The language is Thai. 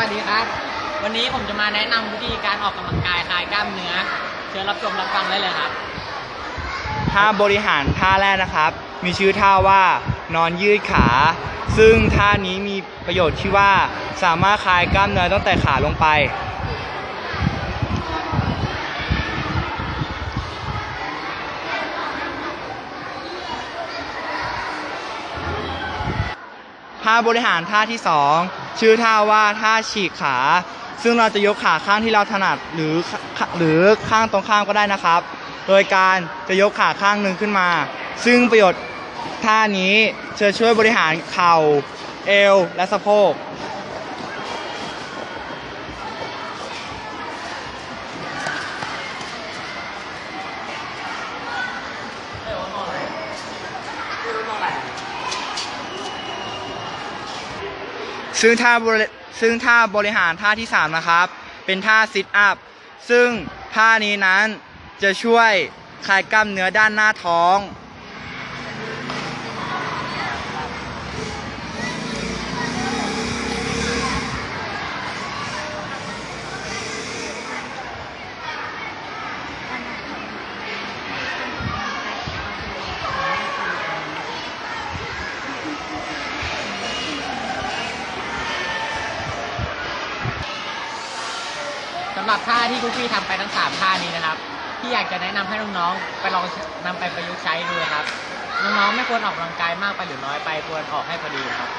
วัสดีครับ วันนี้ผมจะมาแนะนำวิธีการออกกำลังกายคลายกล้ามเนื้อ เชิญรับชมรับฟังได้เลยครับ ท่าบริหารท่าแรกนะครับ มีชื่อท่าว่านอนยืดขา ซึ่งท่านี้มีประโยชน์ที่ว่าสามารถคลายกล้ามเนื้อตั้งแต่ขาลงไป ท่าบริหารท่าที่ 2 ชื่อท่าว่าท่าฉีกขา ซึ่งเราจะยกขาข้างที่เราถนัดหรือหรือข้างตรงข้ามก็ได้นะครับ โดยการจะยกขาข้างหนึ่งขึ้นมา ซึ่งประโยชน์ท่านี้จะช่วยบริหารเข่า เอว และสะโพก ซึ่งท่าบริซึ่งท่าบริหารท่าที่ 3 นะครับ เป็นท่าซิทอัพซึ่งท่านี้นั้นจะช่วยคลายกล้ามเนื้อด้านหน้าท้อง สำหรับท่าที่คุกกี้ทำไปทั้ง 3 ท่านี้นะครับ ที่อยากจะแนะนำให้น้องๆไปลองนำไปประยุกต์ใช้ดูนะครับ น้องๆไม่ควรออกกำลังกายมากไปหรือน้อยไปควรออกให้พอดีครับ